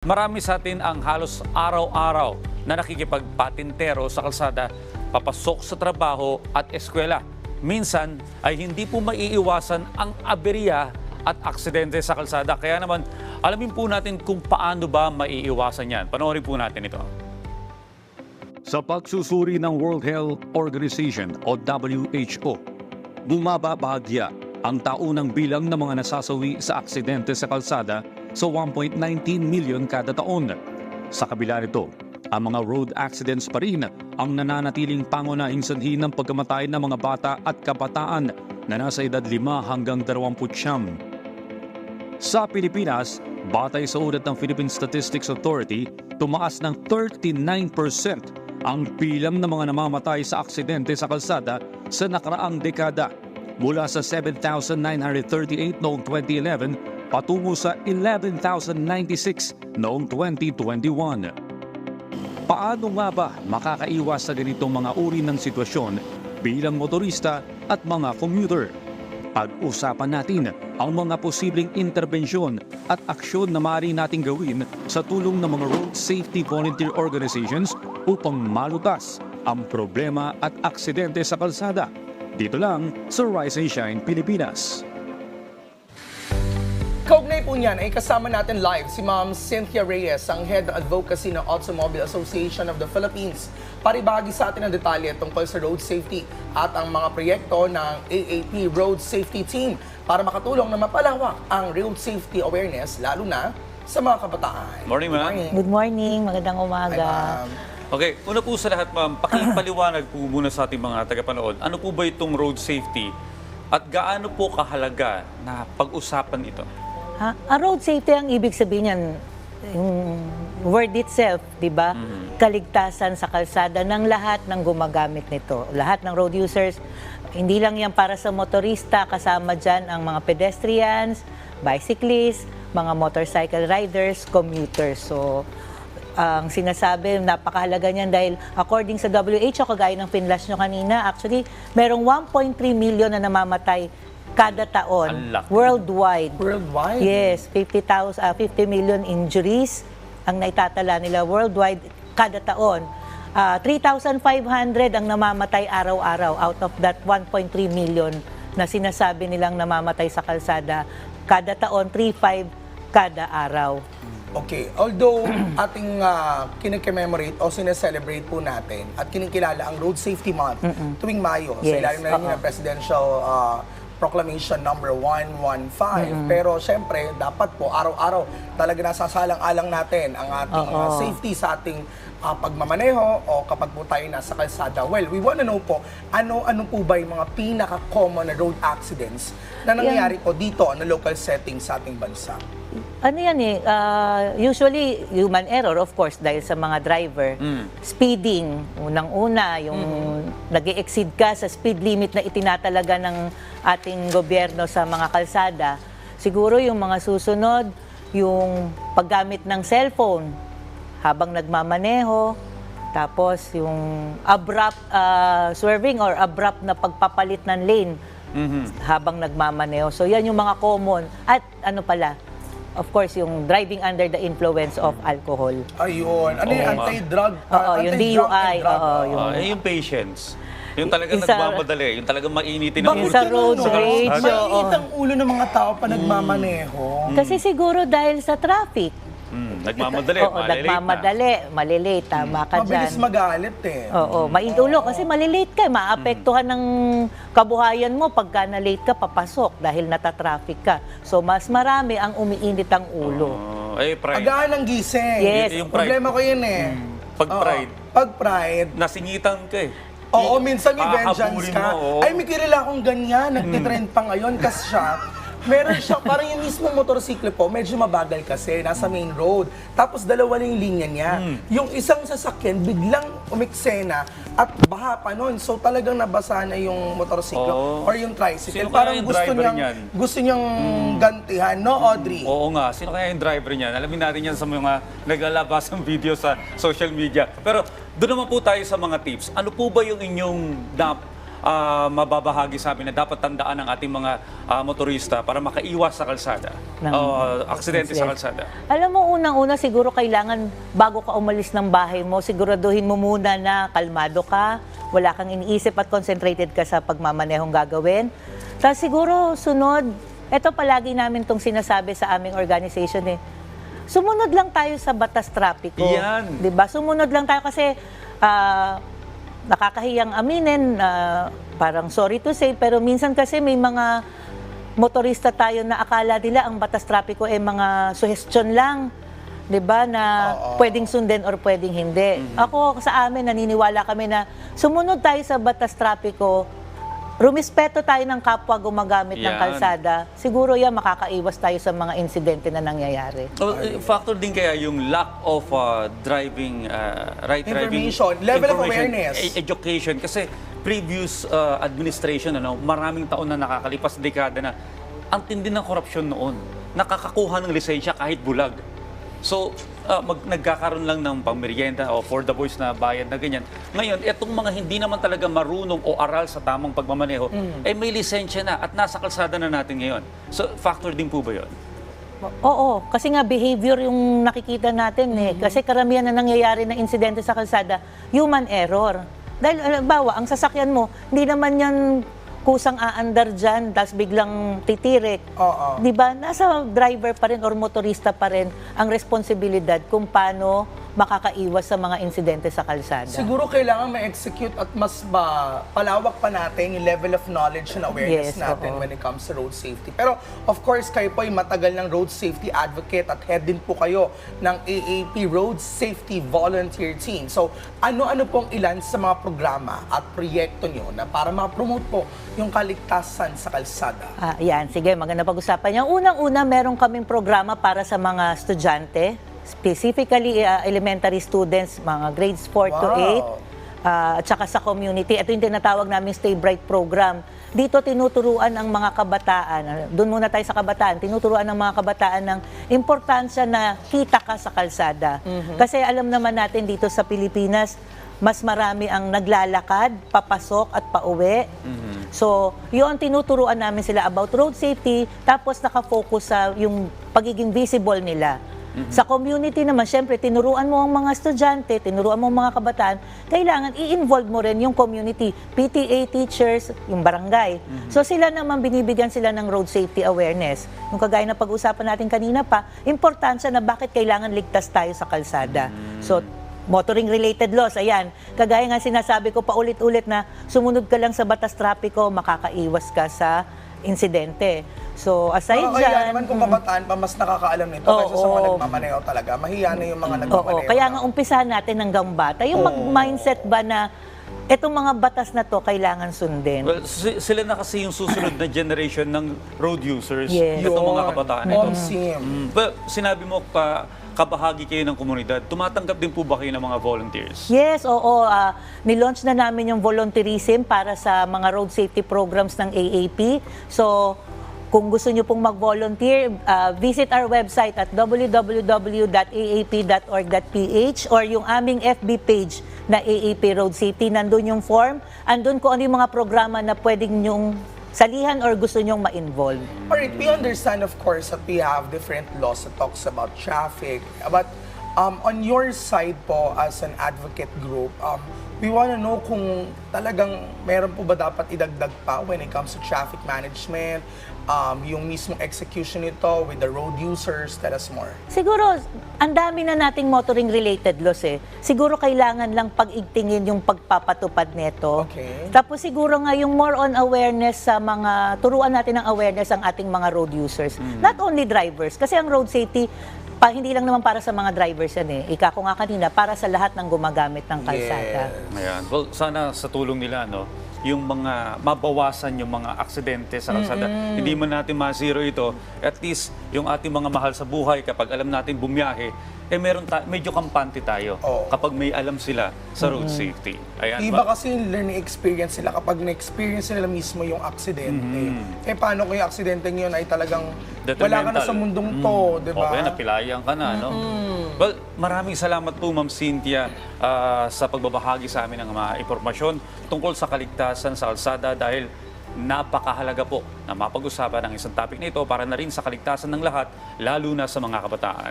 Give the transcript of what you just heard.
Marami sa atin ang halos araw-araw na nakikipagpatintero sa kalsada, papasok sa trabaho at eskwela. Minsan ay hindi po maiiwasan ang aberya at aksidente sa kalsada. Kaya naman, alamin po natin kung paano ba maiiwasan yan. Panoorin po natin ito. Sa pagsusuri ng World Health Organization o WHO, bumaba bahagya ang taunang bilang ng mga nasasawi sa aksidente sa kalsada sa 1.19 million kada taon. Sa kabila nito, ang mga road accidents pa rin ang nananatiling pangunahing sanhi ng pagkamatay ng mga bata at kabataan na nasa edad 5 hanggang 20 Sa Pilipinas, batay sa ulat ng Philippine Statistics Authority, tumaas ng 39% ang bilang ng mga namamatay sa aksidente sa kalsada sa nakaraang dekada mula sa 7,938 noong 2011 patungo sa 11,096 noong 2021. Paano nga ba makakaiwas sa ganitong mga uri ng sitwasyon bilang motorista at mga commuter? Pag-usapan natin ang mga posibleng interbensyon at aksyon na maaari nating gawin sa tulong ng mga road safety volunteer organizations upang malutas ang problema at aksidente sa kalsada. Dito lang sa Rise and Shine Pilipinas. Kaugnay po niyan ay kasama natin live si Ma'am Cynthia Reyes, ang Head Advocacy ng Automobile Association of the Philippines. Paribagi sa atin ang detalye tungkol sa road safety at ang mga proyekto ng AAP Road Safety Team para makatulong na mapalawak ang road safety awareness lalo na sa mga kabataan. Morning, ma'am. Good morning, magandang Hi, umaga. ma'am. Okay, una po sa lahat ma'am, pakipaliwanag po muna sa ating mga tagapanood. Ano po ba itong road safety at gaano po kahalaga na pag-usapan ito? Ha? Ang road safety ang ibig sabihin niyan, yung word itself, di ba? Kaligtasan sa kalsada ng lahat ng gumagamit nito. Lahat ng road users, hindi lang yan para sa motorista, kasama dyan ang mga pedestrians, bicyclists, mga motorcycle riders, commuters. So, ang sinasabi, napakahalaga niyan dahil according sa WHO, kagaya ng pinlash nyo kanina, actually, merong 1.3 million na namamatay kada taon worldwide. Worldwide? Yes, 50,000 ah, 50 million injuries ang naitatala nila worldwide kada taon. Ah, 3,500 ang namamatay araw-araw out of that 1.3 million na sinasabi nilang namamatay sa kalsada kada taon 3.5 kada araw. Okay, although ating uh, kine-commemorate o sineselebrate po natin at kinikilala ang Road Safety Month tuwing Mayo sa Yes, ilalim na rin oo. ng Presidential uh, Proclamation number 115. Pero syempre, dapat po araw-araw talaga nasasalang-alang natin ang ating Oo. uh, safety sa ating uh, pagmamaneho o kapag po tayo nasa kalsada. Well, we wanna know po, ano-ano po ba yung mga pinaka-common na road accidents na nangyayari po dito na local setting sa ating bansa? Ano yan eh, ah, usually human error of course dahil sa mga driver. Speeding, unang-una, yung nag exceed ka sa speed limit na itinatalaga ng ating gobyerno sa mga kalsada. Siguro yung mga susunod, yung paggamit ng cellphone habang nagmamaneho, tapos yung abrupt ah, swerving or abrupt na pagpapalit ng lane habang nagmamaneho. So yan yung mga common. At ano pala, of course, yung driving under the influence of alcohol. Ayun. Ano yung anti-drug? Oo, uh, yung DUI, oo, oo. yung- Ah, eh, yung patience. Yung talagang Isa- nagmamadali, yung talagang mainitin ang Yung sa road no? rage, Mainit oo. ang ulo ng mga tao pa nagmamaneho. Kasi siguro dahil sa traffic. Nagmamadali, Oo, malilate na. nagmamadali, malilate, tama ka Mabilis dyan. magalit eh. Oo, mainulo kasi malilate ka, maapektuhan ng kabuhayan mo pagka na-late ka papasok dahil natatraffic ka. So mas marami ang umiinit ang ulo. Oh, eh, pride. Agaan ng gising. Yes. Yung pride. Problema ko yun eh. Pag Oo. pride. Pag pride, Nasingitan ka eh. Oo, minsan may vengeance ka. mo, oo. Ay, may kilala akong ganyan. Nagtitrend pa ngayon kasi siya. Meron siya, parang yung mismong motorsiklo po, medyo mabagal kasi, nasa main road. Tapos dalawa lang yung linya niya. Hmm. Yung isang sasakyan, biglang umiksena at baha pa nun. So talagang nabasa na yung motorsiklo Oo. or yung tricycle. Sino kaya parang yung gusto driver niyang, niyan? Hmm. gusto niyang gantihan, no, Audrey? Oo nga, sino kaya yung driver niyan? Alamin natin yan sa mga naglalabas ng video sa social media. Pero doon naman po tayo sa mga tips. Ano po ba yung inyong na, ah, mababahagi sa amin na dapat tandaan ng ating mga ah, motorista para makaiwas sa kalsada? Ng- o aksidente sa kalsada? Alam mo, unang-una siguro kailangan bago ka umalis ng bahay mo, siguraduhin mo muna na kalmado ka, wala kang iniisip at concentrated ka sa pagmamanehong gagawin. Tapos siguro sunod, ito palagi namin tong sinasabi sa aming organization eh, sumunod lang tayo sa batas trapiko. Yan. 'Di ba? Sumunod lang tayo kasi ah, nakakahiyang aminin na parang sorry to say pero minsan kasi may mga motorista tayo na akala nila ang batas trapiko ay mga suhestyon lang. 'di ba na pwedeng sundin or pwedeng hindi. Ako sa amin naniniwala kami na sumunod tayo sa batas trapiko, rumispeto tayo ng kapwa gumagamit ng Yan. kalsada. Siguro yan makakaiwas tayo sa mga insidente na nangyayari. Oh, eh, factor din kaya yung lack of uh, driving, uh, right driving Information, level of awareness. e- education. Kasi previous uh, administration, ano, maraming taon na nakakalipas, dekada na, ang tindi ng korupsyon noon. Nakakakuha ng lisensya kahit bulag. So, uh, mag, nagkakaroon lang ng pangmerienda o for the boys na bayad na ganyan. Ngayon, itong mga hindi naman talaga marunong o aral sa tamang pagmamaneho, eh may lisensya na at nasa kalsada na natin ngayon. So, factor din po ba yun? Oo, kasi nga behavior yung nakikita natin eh. Kasi karamihan na nangyayari na insidente sa kalsada, human error. Dahil halimbawa, ang sasakyan mo, hindi naman yan kusang aandar dyan, tapos biglang titirik. Oo. Di ba? Nasa driver pa rin or motorista pa rin ang responsibilidad kung paano makakaiwas sa mga insidente sa kalsada. Siguro kailangan ma-execute at mas ba palawak pa natin yung level of knowledge and awareness Yes, natin oo. when it comes to road safety. Pero of course, kayo po ay matagal ng road safety advocate at head din po kayo ng AAP Road Safety Volunteer Team. So, ano-ano pong ilan sa mga programa at proyekto nyo na para ma-promote po yung kaligtasan sa kalsada? Ah, yan, sige, maganda pag-usapan yan. Unang-una, meron kaming programa para sa mga estudyante, specifically ah, elementary students, mga grades 4 to Wow. 8, ah, at saka sa community. Ito yung tinatawag namin Stay Bright program. Dito tinuturuan ang mga kabataan, ah, doon muna tayo sa kabataan, tinuturuan ng mga kabataan ng importansya na kita ka sa kalsada. Kasi alam naman natin dito sa Pilipinas, mas marami ang naglalakad, papasok at pauwi. So, yun tinuturuan namin sila about road safety, tapos nakafocus sa yung pagiging visible nila. Sa community naman, syempre, tinuruan mo ang mga estudyante, tinuruan mo ang mga kabataan, kailangan i-involve mo rin yung community, PTA teachers, yung barangay. So sila naman binibigyan sila ng road safety awareness. Yung kagaya na pag-usapan natin kanina pa, importansya na bakit kailangan ligtas tayo sa kalsada. So motoring related laws, ayan. Kagaya nga sinasabi ko paulit-ulit na sumunod ka lang sa batas trapiko, makakaiwas ka sa insidente. So aside Oo, kaya dyan, naman kung kabataan pa mas nakakaalam nito Oo. kaysa sa mga nagmamaneho talaga. Mahiya na yung mga Oo, nagmamaneho. kaya na. nga umpisahan natin hanggang bata. Yung mag-mindset ba na itong mga batas na to kailangan sundin. Well, si- sila na kasi yung susunod na generation ng road users, Yes. itong mga kabataan ito. Sim. Mm. Well, sinabi mo ka, kabahagi kayo ng komunidad, tumatanggap din po ba kayo ng mga volunteers? Yes, oo. ah, nilaunch na namin yung volunteerism para sa mga road safety programs ng AAP. So, kung gusto nyo pong mag-volunteer, ah, visit our website at www.aap.org.ph or yung aming FB page na AAP Road Safety. Nandun yung form. Andun kung ano yung mga programa na pwedeng nyong salihan or gusto nyong ma-involve. Alright, we understand of course that we have different laws that talks about traffic. But um, on your side po as an advocate group, um, we want to know kung talagang meron po ba dapat idagdag pa when it comes to traffic management, um, yung mismong execution nito with the road users, tell us more. Siguro, ang dami na nating motoring-related laws eh. Siguro kailangan lang pag-igtingin yung pagpapatupad nito. Okay. Tapos siguro nga yung more on awareness sa mga, turuan natin ng awareness ang ating mga road users. Not only drivers, kasi ang road safety, pa, hindi lang naman para sa mga drivers yan eh. Ika ko nga kanina, para sa lahat ng gumagamit ng kalsada. Ayan. Well, sana sa tulong nila, no, yung mga mabawasan yung mga aksidente sa kalsada. Hindi man natin ma-zero ito, at least yung ating mga mahal sa buhay, kapag alam natin bumiyahe, eh meron ta- medyo kampante tayo Oo. kapag may alam sila sa road safety. Ayan. Iba ma- kasi yung learning experience nila kapag na-experience nila mismo yung aksidente. Eh paano kung yung aksidente yun ay talagang wala ka na Detrimental. sa mundong to, di ba? Okay, napilayan ka na, no? Well, maraming salamat po, Ma'am Cynthia, ah, sa pagbabahagi sa amin ng mga impormasyon tungkol sa kaligtasan kaligtasan sa kalsada dahil napakahalaga po na mapag-usapan ang isang topic na ito para na rin sa kaligtasan ng lahat, lalo na sa mga kabataan.